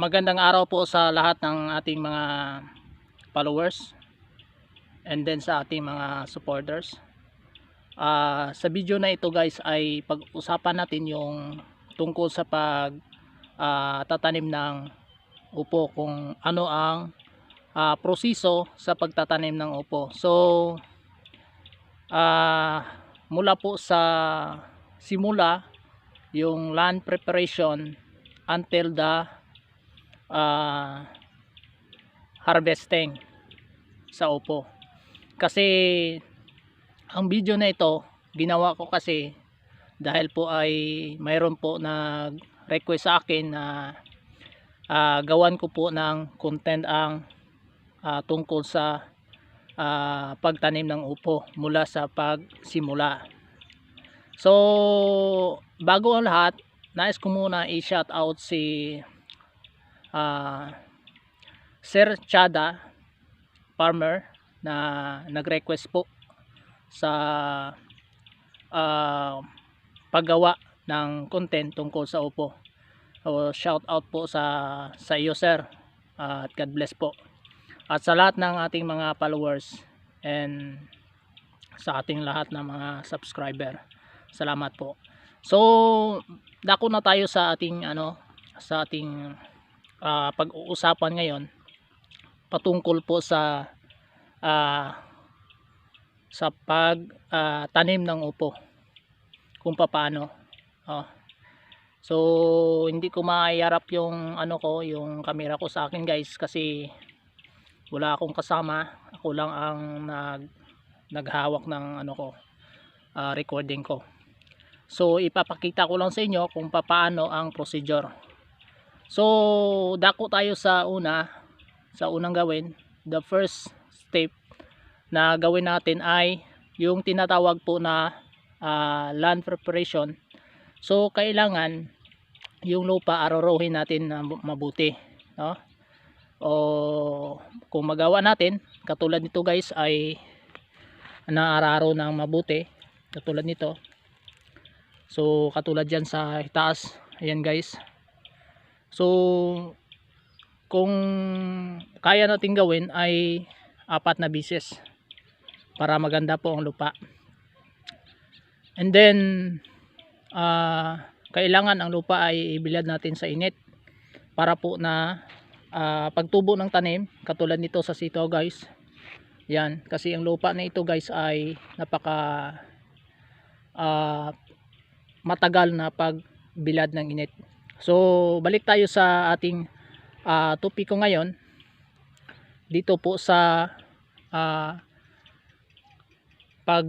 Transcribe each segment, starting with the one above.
magandang araw po sa lahat ng ating mga followers and then sa ating mga supporters. Ah, sa video na ito guys ay pag-usapan natin yung tungkol sa pag ah, tatanim ng upo kung ano ang ah, proseso sa pagtatanim ng upo. So ah mula po sa simula yung land preparation until the ah, harvesting sa upo. Kasi ang video na ito ginawa ko kasi dahil po ay mayroon po nag request sa akin na ah, gawan ko po ng content ang ah, tungkol sa ah, pagtanim ng upo mula sa pagsimula. So, bago ang lahat, nais ko muna i-shout out si ah, Sir Chada Farmer na nag-request po sa ah, paggawa ng content tungkol sa upo. So, shout out po sa sa iyo sir Ah, at God bless po. At sa lahat ng ating mga followers and sa ating lahat ng mga subscriber. Salamat po. So, dako na tayo sa ating ano sa ating ah, pag-uusapan ngayon patungkol po sa ah, sa pag ah, tanim ng upo kung paano oh. so hindi ko maiyarap yung ano ko yung camera ko sa akin guys kasi wala akong kasama. Ako lang ang nag naghawak ng ano ko ah, recording ko. So ipapakita ko lang sa inyo kung paano ang procedure so dako tayo sa una sa unang gawin. The first step na gawin natin ay yung tinatawag po na ah, land preparation. So kailangan yung lupa arorohin natin na bu- mabuti no? o kung magawa natin katulad nito guys ay naararo ng mabuti katulad nito. So katulad dyan sa taas ayan guys so kung kaya natin gawin ay apat na bisis para maganda po ang lupa. And then ah, kailangan ang lupa ay ibilad natin sa init para po na ah, pagtubo ng tanim katulad nito sa sito guys. Yan kasi ang lupa na ito guys ay napaka ah, matagal na pagbilad ng init so balik tayo sa ating ah, topiko ngayon. Dito po sa ah, pag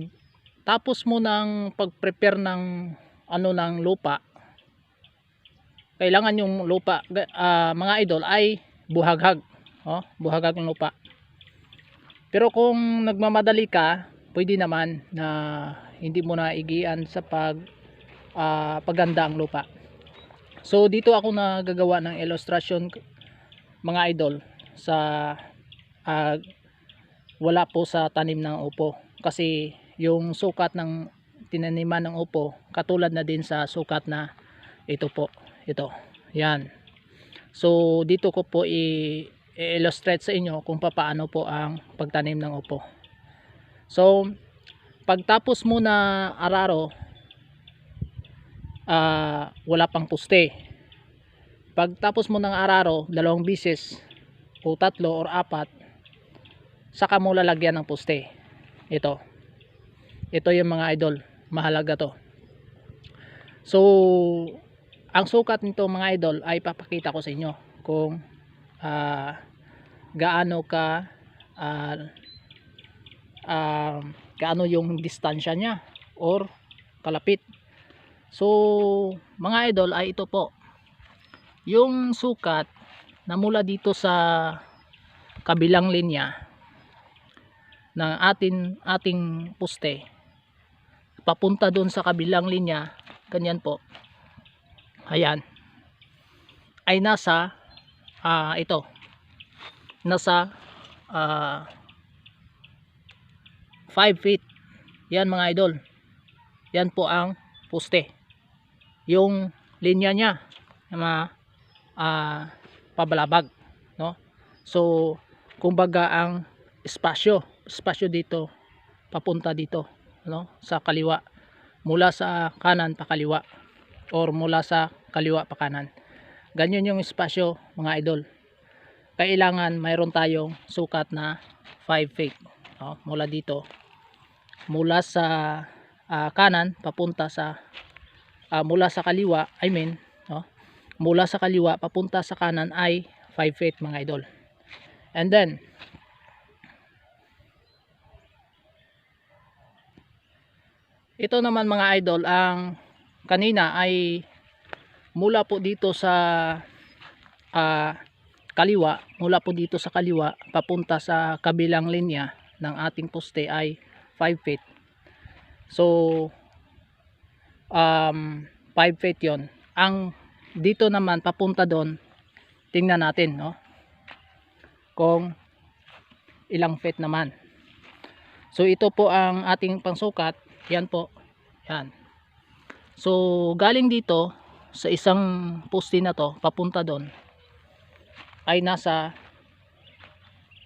tapos mo ng pag-prepare ng ano ng lupa. Kailangan yung lupa ah, mga idol ay buhaghag oh, buhaghag ng lupa. Pero kung nagmamadali ka pwede naman na hindi mo na igian sa pag ah, paganda ang lupa so dito ako nagagawa ng illustration mga idol sa ah, wala po sa tanim ng upo. Kasi yung sukat ng tinaniman ng upo katulad na din sa sukat na ito po. Ito yan. So dito ko po i-illustrate sa inyo kung paano po ang pagtanim ng upo. So pagtapos mo na araro ah, wala pang puste. Pagtapos mo ng araro dalawang bisis o tatlo or apat saka mo lalagyan ng poste ito. Ito yung mga idol. Mahalaga to. So ang sukat nito mga idol ay papakita ko sa inyo kung ah, gaano ka ah, ah, gaano yung distansya niya or kalapit so mga idol ay ito po. Yung sukat na mula dito sa kabilang linya ng atin ating poste papunta doon sa kabilang linya ganyan po. Ayan. Ay nasa ah, ito. Nasa ah, 5 feet. Yan mga idol. Yan po ang poste yung linya niya na ah, pabalabag no? So kumbaga ang espasyo espasyo dito papunta dito no? Sa kaliwa mula sa kanan pa kaliwa or mula sa kaliwa pa kanan. Ganyan yung espasyo mga idol. Kailangan mayroon tayong sukat na 5 feet no? mula dito. Mula sa ah, kanan papunta sa ah, mula sa kaliwa I mean no? mula sa kaliwa papunta sa kanan ay 5 feet mga idol and then ito naman mga idol ang kanina ay mula po dito sa ah, kaliwa mula po dito sa kaliwa papunta sa kabilang linya ng ating poste ay 5 feet so um, 5 feet yon ang dito naman papunta doon tingnan natin no? Kung ilang feet naman. So ito po ang ating pangsukat. Yan po. Yan. So galing dito sa isang poste na to papunta doon ay nasa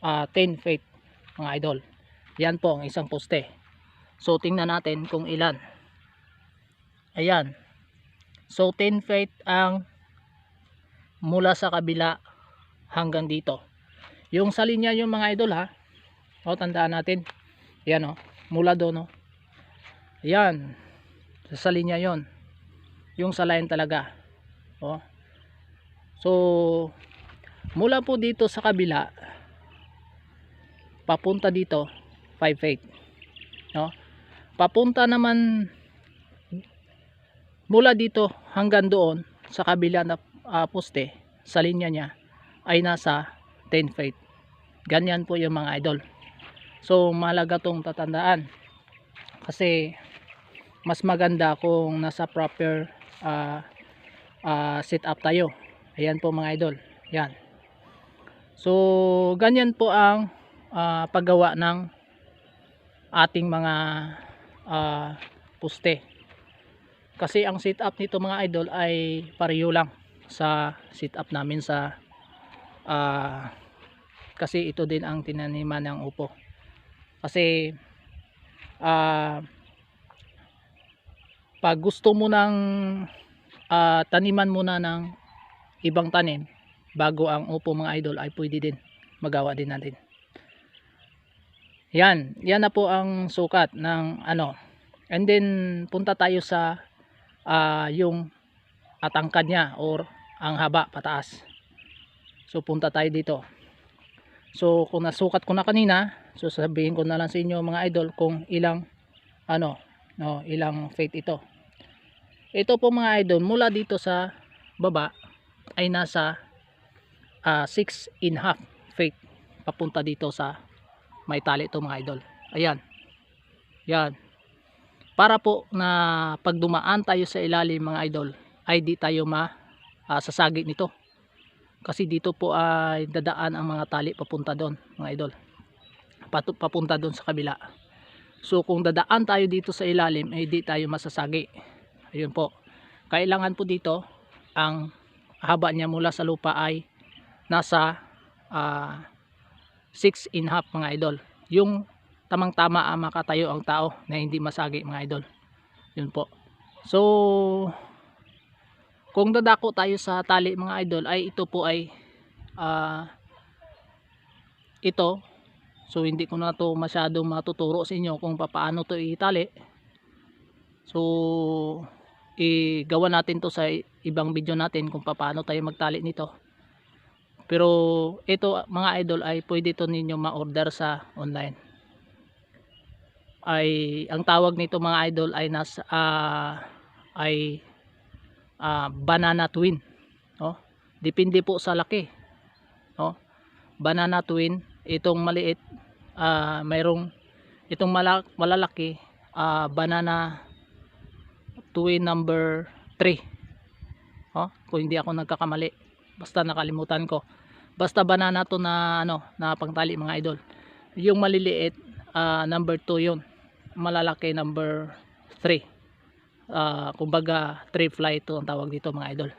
ah, 10 feet mga idol. Yan po ang isang poste. So tingnan natin kung ilan ayan. So 10 feet ang mula sa kabila hanggang dito. Yung sa linya yung mga idol ha? O tandaan natin. Yan o. Mula doon o. Yan sa linya yon. Yung sa line talaga. O. So mula po dito sa kabila papunta dito 5 feet. No papunta naman mula dito hanggang doon sa kabila na ah, poste sa linya niya ay nasa 10 feet. Ganyan po yung mga idol. So mahalaga tong tatandaan. Kasi mas maganda kung nasa proper ah ah, setup tayo. Ayan po mga idol. Yan. So ganyan po ang ah, paggawa ng ating mga ah, poste kasi ang setup nito mga idol ay pareho lang sa setup namin sa ah, kasi ito din ang tinaniman ng upo kasi ah pag gusto mo ng ah, taniman muna ng ibang tanim bago ang upo mga idol ay pwede din. Magawa din natin yan. Yan na po ang sukat ng ano. And then punta tayo sa ah, yung atangkad niya or ang haba pataas. So punta tayo dito. So kung nasukat ko na kanina so sabihin ko na lang sa inyo mga idol kung ilang ano no ilang feet ito. Ito po mga idol mula dito sa baba ay nasa 6 in half feet papunta dito sa may tali ito mga idol. Ayan. Yan para po na pag dumaan tayo sa ilalim mga idol ay di tayo ma ah, sasagi nito. Kasi dito po ay dadaan ang mga tali papunta doon mga idol. Papunta doon sa kabila. So kung dadaan tayo dito sa ilalim ay di tayo masasagi. Ayun po. Kailangan po dito ang haba niya mula sa lupa ay nasa 6 in half mga idol. Yung tamang tama ang makatayo ang tao na hindi masagi mga idol. Yun po. So kung dadako tayo sa tali mga idol ay ito po ay ah, ito. So hindi ko na to masyado matuturo sa inyo kung paano to itali. So igawa natin to sa ibang video natin kung paano tayo magtali nito. Pero ito mga idol ay pwede to ninyo ma-order sa online ay ang tawag nito mga idol ay nas ah, ay ah, banana twin no? Depende po sa laki no? Banana twin itong maliit ah, mayroong itong mala- malalaki ah, banana twin number 3 oh kung hindi ako nagkakamali basta nakalimutan ko. Basta banana to na ano na pangtali mga idol. Yung maliliit ah, number 2 yun malalaki number 3 ah kumbaga 3 fly ito ang tawag dito mga idol.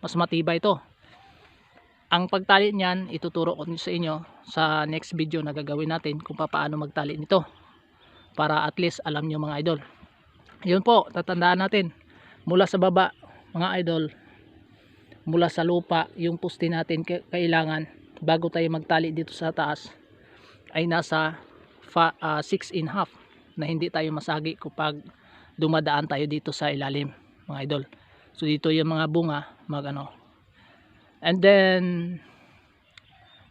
Mas matibay ito ang pagtali niyan ituturo ko sa inyo sa next video na gagawin natin kung paano magtali nito. Para at least alam nyo mga idol. Yun po tatandaan natin. Mula sa baba mga idol mula sa lupa yung poste natin kailangan bago tayo magtali dito sa taas ay nasa 6 in half na hindi tayo masagi kapag dumadaan tayo dito sa ilalim mga idol. So dito yung mga bunga mag ano. And then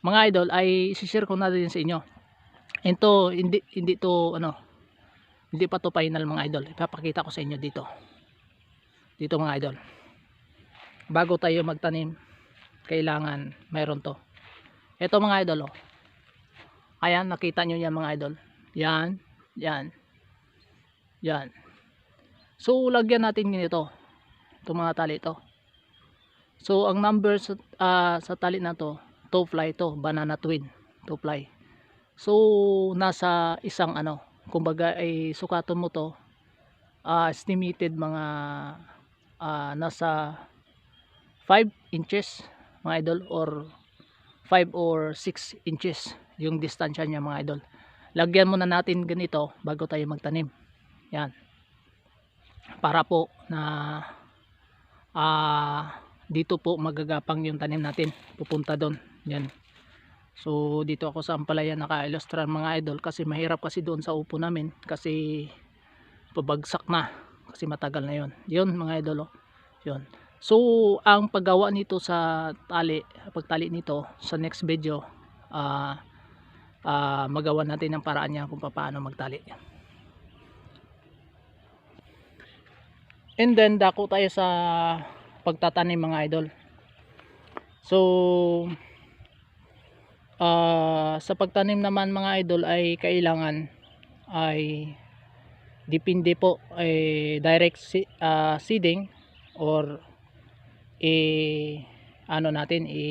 mga idol ay share ko na din sa inyo. Ito hindi hindi to ano hindi pa to final mga idol. Ipapakita ko sa inyo dito. Dito mga idol. Bago tayo magtanim kailangan mayroon to. Ito mga idol oh. ayan nakita nyo yan mga idol. Yan yan. Yan. So lagyan natin nito ito mga tali ito so ang number sa, ah, sa tali na to two fly to banana twin two fly so nasa isang ano kumbaga ay sukaton mo to ah, estimated mga ah, nasa 5 inches mga idol or 5 or 6 inches yung distansya niya mga idol lagyan muna natin ganito bago tayo magtanim. Yan. Para po na ah dito po magagapang yung tanim natin. Pupunta doon. Yan. So dito ako sa Ampalaya naka-ilustrar mga idol kasi mahirap kasi doon sa upo namin kasi pabagsak na kasi matagal na yon yun mga idol oh. yun. So ang paggawa nito sa tali pagtali nito sa next video ah ah, magawa natin ng paraan niya kung paano magtali. And then dako tayo sa pagtatanim mga idol. So ah, sa pagtanim naman mga idol ay kailangan ay depende po ay direct ah, seeding or i ano natin i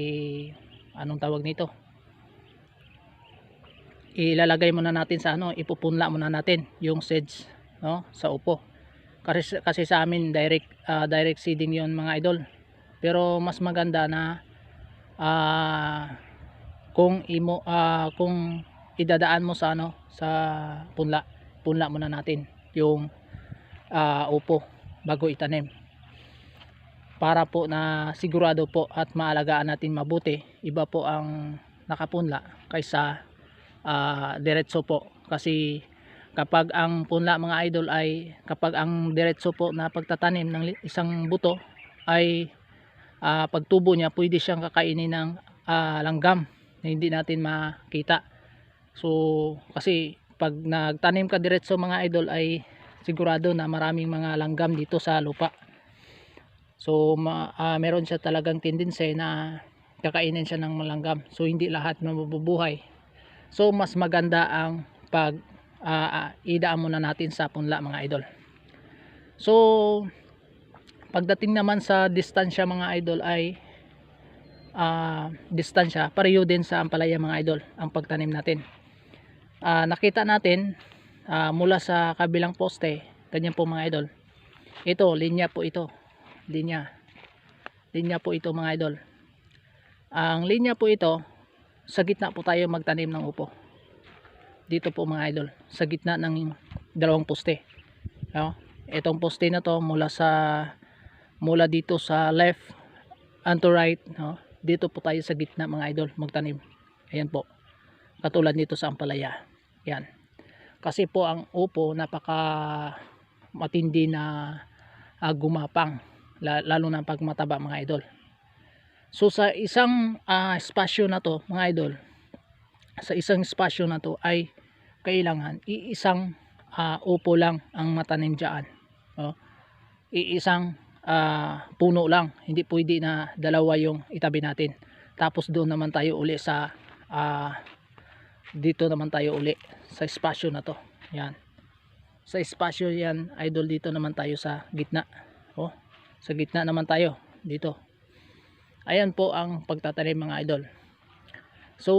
anong tawag nito ilalagay muna natin sa ano ipupunla muna natin yung seeds no sa upo. Kasi kasi sa amin direct ah, direct seeding yon mga idol. Pero mas maganda na ah kung imo ah, kung idadaan mo sa ano sa punla punla muna natin yung ah, upo bago itanim. Para po na sigurado po at maalagaan natin mabuti iba po ang nakapunla kaysa ah, diretso po. Kasi kapag ang punla mga idol ay kapag ang diretso po na pagtatanim ng isang buto ay ah, pagtubo niya pwede siyang kakainin ng ah, langgam na hindi natin makita. So kasi pag nagtanim ka diretso mga idol ay sigurado na maraming mga langgam dito sa lupa. So ma, ah, meron siya talagang tendency na kakainin siya ng malanggam so hindi lahat mabubuhay so mas maganda ang pag ah, idaan muna natin sa punla mga idol. So pagdating naman sa distansya mga idol ay ah, distansya pareho din sa ampalaya mga idol ang pagtanim natin. Ah, nakita natin ah, mula sa kabilang poste ganyan po mga idol. Ito linya po ito. Linya. Linya po ito mga idol. Ang linya po ito sa gitna po tayo magtanim ng upo. Dito po mga idol. Sa gitna ng dalawang poste. No? itong poste na to mula sa mula dito sa left and to right no? dito po tayo sa gitna mga idol magtanim. Ayan po. Katulad nito sa Ampalaya. Yan kasi po ang upo napaka matindi na ah, gumapang. La- lalo na pag mataba mga idol so sa isang ah, espasyo na to mga idol sa isang espasyo na to ay kailangan iisang ah, upo lang ang matanim dyan oh. iisang ah, puno lang. Hindi pwede na dalawa yung itabi natin. Tapos doon naman tayo uli sa ah, dito naman tayo uli sa espasyo na to. Yan. Sa espasyo yan idol dito naman tayo sa gitna oh. Sa gitna naman tayo dito ayan po ang pagtatanim mga idol. So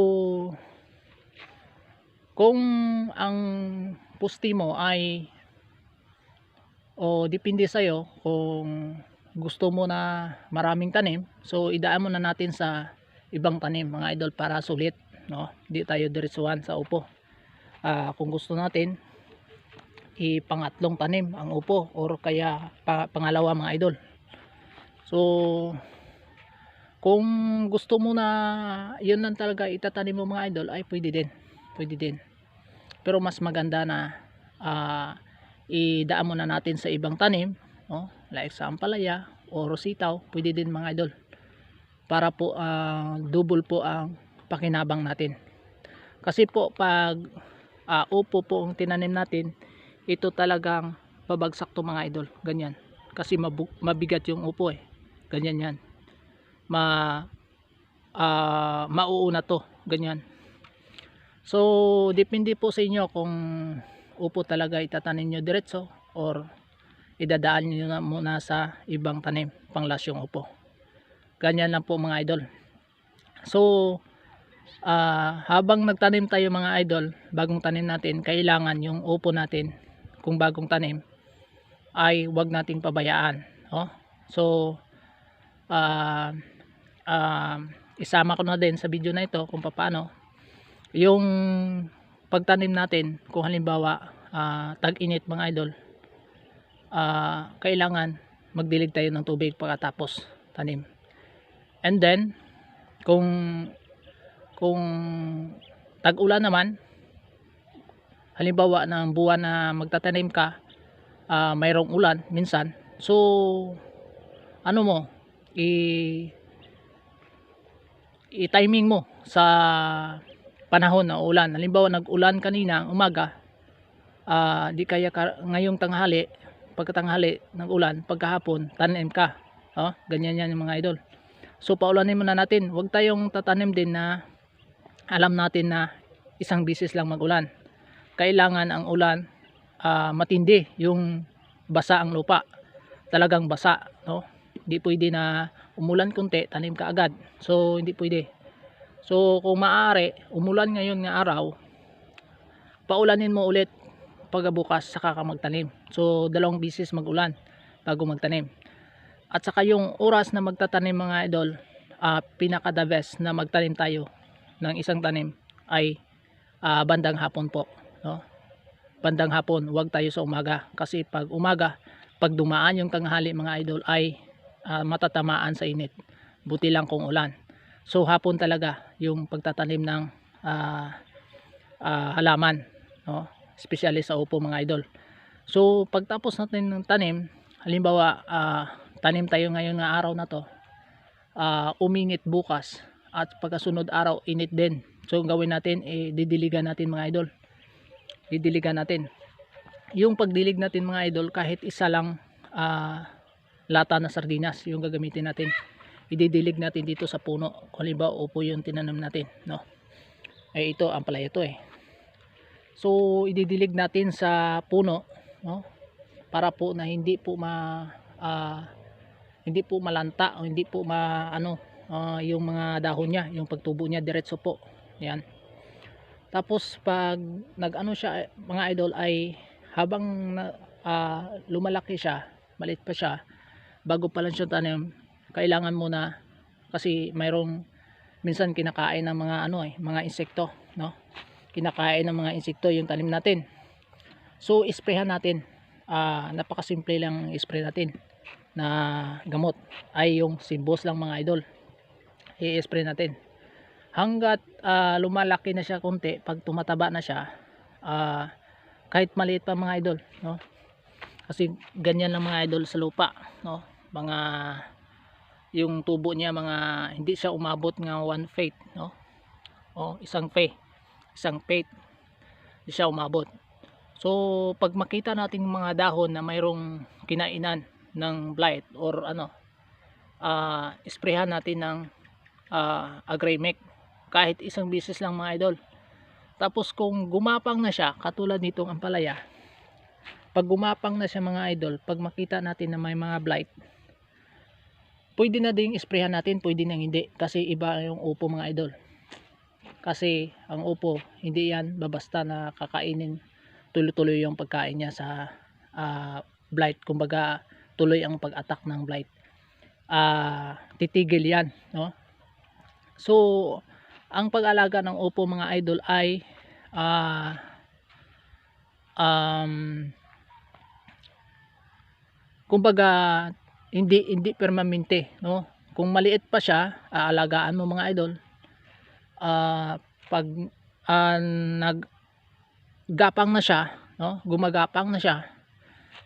kung ang pusti mo ay o depende sa'yo kung gusto mo na maraming tanim so idaan mo na natin sa ibang tanim mga idol para sulit no? Di tayo diretsuhan sa upo. Ah, kung gusto natin ipangatlong tanim ang upo or kaya pa, pangalawa mga idol. So kung gusto mo na yun lang talaga itatanim mo mga idol ay pwede din. Pwede din. Pero mas maganda na ah, idaan muna natin sa ibang tanim no? like sa ampalaya o rositaw pwede din mga idol. Para po ah, double po ang pakinabang natin. Kasi po pag ah, upo po ang tinanim natin ito talagang babagsak to mga idol. Ganyan. Kasi mabigat yung upo eh. Ganyan yan ma ah, mauuna to ganyan. So depende po sa inyo kung upo talaga itatanim nyo diretso or idadaan nyo na muna sa ibang tanim panglas yung upo. Ganyan lang po mga idol. So ah, habang nagtanim tayo mga idol bagong tanim natin kailangan yung upo natin kung bagong tanim ay wag nating pabayaan oh? so ah ah, isama ko na din sa video na ito kung paano yung pagtanim natin kung halimbawa ah, tag-init mga idol. Ah, kailangan magdilig tayo ng tubig pagkatapos tanim. And then kung kung tag-ulan naman halimbawa ng buwan na magtatanim ka ah, mayroong ulan minsan. So ano mo i i-timing mo sa panahon na ulan halimbawa nag-ulan kanina umaga ah, di kaya ka, ngayong tanghali pagkatanghali ng ulan pagkahapon tanim ka. Oh, ganyan yan yung mga idol. So paulanin muna natin. Huwag tayong tatanim din na alam natin na isang bisis lang magulan. Kailangan ang ulan ah, matindi yung basa ang lupa. Talagang basa no? Hindi pwede na umulan kunti tanim ka agad. So hindi pwede. So kung maaari umulan ngayon nga araw paulanin mo ulit pagbukas saka ka magtanim. So dalawang bisis magulan bago magtanim. At saka yung oras na magtatanim mga idol ah, pinaka the best na magtanim tayo ng isang tanim ay ah, bandang hapon po no? Bandang hapon huwag tayo sa umaga. Kasi pag umaga pag dumaan yung tanghali mga idol ay ah, matatamaan sa init. Buti lang kung ulan. So hapon talaga yung pagtatanim ng ah, ah, halaman no? Especially sa upo mga idol. So pagtapos natin ng tanim halimbawa ah, tanim tayo ngayon nga araw na to ah, uminit bukas at pagkasunod araw init din. So gawin natin eh, didiligan natin mga idol. Didiligan natin. Yung pagdilig natin mga idol kahit isa lang ah, lata na sardinas yung gagamitin natin. Ididilig natin dito sa puno. Kung halimbawa upo yung tinanam natin no? Ay ito ang palaya ito eh. So ididilig natin sa puno no? Para po na hindi po ma ah, hindi po malanta o hindi po ma ano ah, yung mga dahon niya yung pagtubo niya diretso po. Yan tapos pag nag-ano siya mga idol ay habang ah, lumalaki siya, maliit pa siya, bago pa lang siya tanim, kailangan muna kasi mayroong minsan kinakain ng mga ano eh, mga insekto, no? Kinakain ng mga insekto yung tanim natin. So isprayhan natin. Ah, napakasimple lang i-spray natin na gamot ay yung simbos lang mga idol. I-spray natin hanggat ah, lumalaki na siya konti pag tumataba na siya ah, kahit maliit pa mga idol no kasi ganyan lang mga idol sa lupa no mga yung tubo niya mga hindi siya umabot nga one feet no? O isang fe isang feet hindi siya umabot. So pag makita natin mga dahon na mayroong kinainan ng blight or ano ah isprehan natin ng uh, agremic kahit isang bisis lang mga idol. Tapos kung gumapang na siya katulad nitong ampalaya pag gumapang na siya mga idol pag makita natin na may mga blight pwede na ding isprehan natin pwede nang hindi. Kasi iba yung upo mga idol. Kasi ang upo hindi yan babasta na kakainin. Tuloy-tuloy yung pagkain niya sa ah, blight. Kumbaga tuloy ang pag-attack ng blight. Ah titigil yan no? So, ang pag-alaga ng upo mga idol ay ah um, kumbaga hindi hindi permanente no? Kung maliit pa siya aalagaan mo mga idol. Ah pag ah, nag gapang na siya no? Gumagapang na siya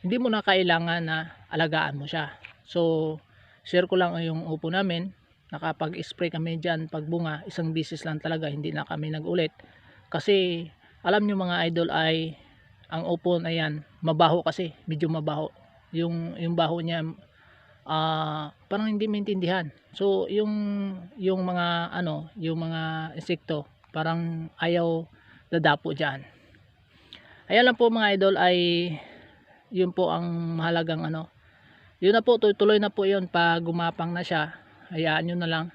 hindi mo na kailangan na alagaan mo siya. So share ko lang yung upo namin. Nakapag-spray kami dyan pag bunga. Isang bisis lang talaga hindi na kami nagulit. Kasi alam nyo mga idol ay ang upo na yan mabaho kasi. Medyo mabaho. Yung yung baho niya ah parang hindi maintindihan. So yung yung mga ano yung mga insekto parang ayaw dadapo diyan ayan lang po mga idol ay yun po ang mahalagang ano. Yun na po tuloy na po yun pag gumapang na siya. Hayaan nyo na lang.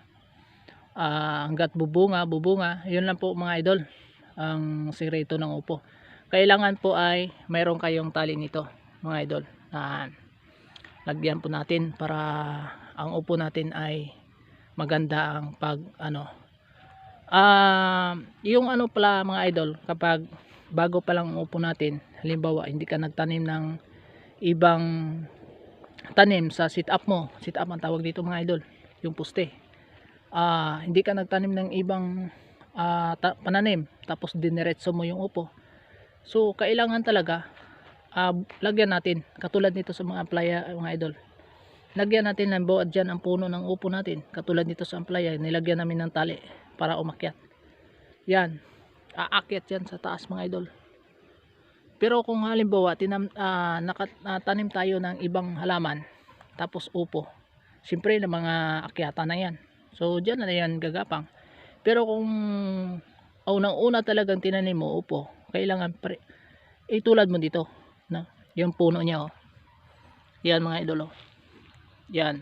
Ah, hanggat bubunga bubunga. Yun lang po mga idol ang sikreto ng upo. Kailangan po ay mayroon kayong tali nito mga idol. Na lagyan po natin para ang upo natin ay maganda ang pag ano. Ah yung ano pala mga idol kapag bago pa lang ang upo natin halimbawa hindi ka nagtanim ng ibang tanim sa sit up mo sit up ang tawag dito mga idol yung poste ah hindi ka nagtanim ng ibang ah, ta- pananim tapos diniretso mo yung upo. So kailangan talaga ah, lagyan natin katulad nito sa mga playa mga idol. Lagyan natin ng buwad dyan ang puno ng upo natin. Katulad nito sa playa nilagyan namin ng tali para umakyat. Yan aakyat yan sa taas mga idol. Pero kung halimbawa tinam, ah, nakat, ah, tayo ng ibang halaman tapos upo siyempre na mga akyata na yan. So dyan na yan gagapang. Pero kung unang una talagang tinanim mo upo kailangan pre, itulad mo dito? Yung puno niya oh. yan mga idolo yan.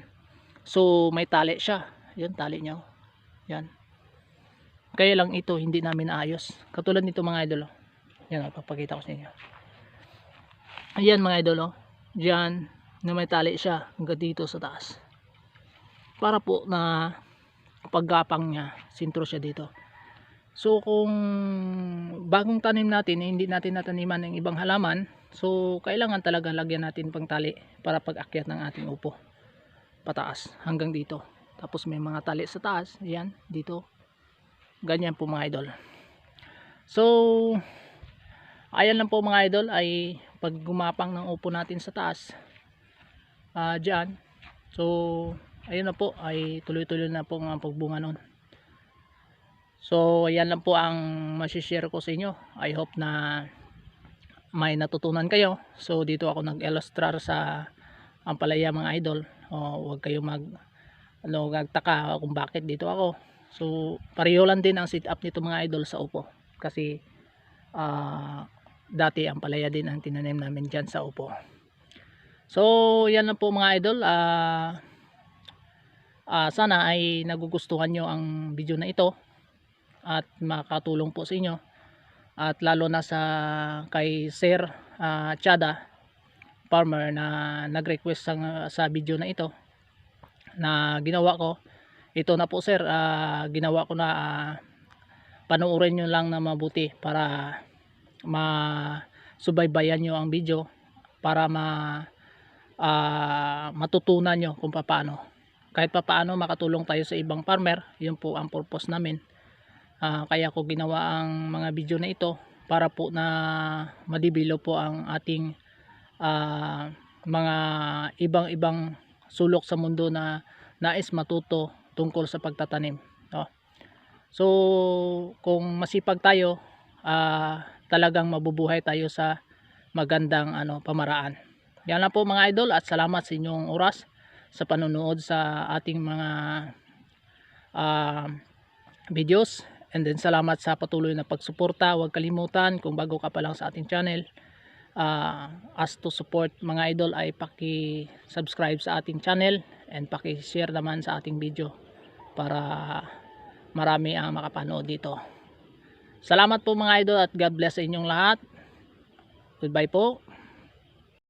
So may tali siya. Yan tali niya oh. yan. Kaya lang ito hindi namin ayos katulad nito mga idolo yan oh, papakita ko sa inyo. Ayan mga idolo dyan na may tali siya hanggang dito sa taas. Para po na paggapang niya sintro siya dito. So kung bagong tanim natin eh, hindi natin nataniman ng ibang halaman so kailangan talaga lagyan natin pang tali para pag akyat ng ating upo. Pataas hanggang dito. Tapos may mga tali sa taas yan dito. Ganyan po mga idol. So ayan lang po mga idol ay pag gumapang ng upo natin sa taas. Ah dyan. So ayun na po ay tuloy-tuloy na po ang pagbunga nun. So ayan lang po ang masishare ko sa inyo. I hope na may natutunan kayo. So dito ako nag-illustrar sa ampalaya mga idol. O huwag kayo mag ano gagtaka kung bakit dito ako. So pareho lang din ang sit up nito mga idol sa upo kasi ah dati ang palaya din ang tinanim namin dyan sa upo so yan lang po mga idol. Ah ah, sana ay nagugustuhan nyo ang video na ito at makatulong po sa inyo at lalo na sa kay Sir ah, Chada farmer na nag-request sa, sa video na ito na ginawa ko. Ito na po sir. Ah, ginawa ko na ah, panoorin nyo lang na mabuti para masubaybayan nyo ang video para ma ah, matutunan nyo kung paano kahit papaano makatulong tayo sa ibang farmer. Yun po ang purpose namin Ah, kaya ko ginawa ang mga video na ito para po na madibilo po ang ating ah, mga ibang ibang sulok sa mundo na nais matuto tungkol sa pagtatanim no? so kung masipag tayo ah, talagang mabubuhay tayo sa magandang ano pamaraan yan lang po mga idol at salamat sa inyong oras sa panonood sa ating mga ah, videos and then salamat sa patuloy na pagsuporta. Huwag kalimutan kung bago ka pa lang sa ating channel uh, as to support mga idol ay paki subscribe sa ating channel and paki share naman sa ating video para marami ang makapanood dito. Salamat po mga idol at God bless sa inyong lahat. Goodbye po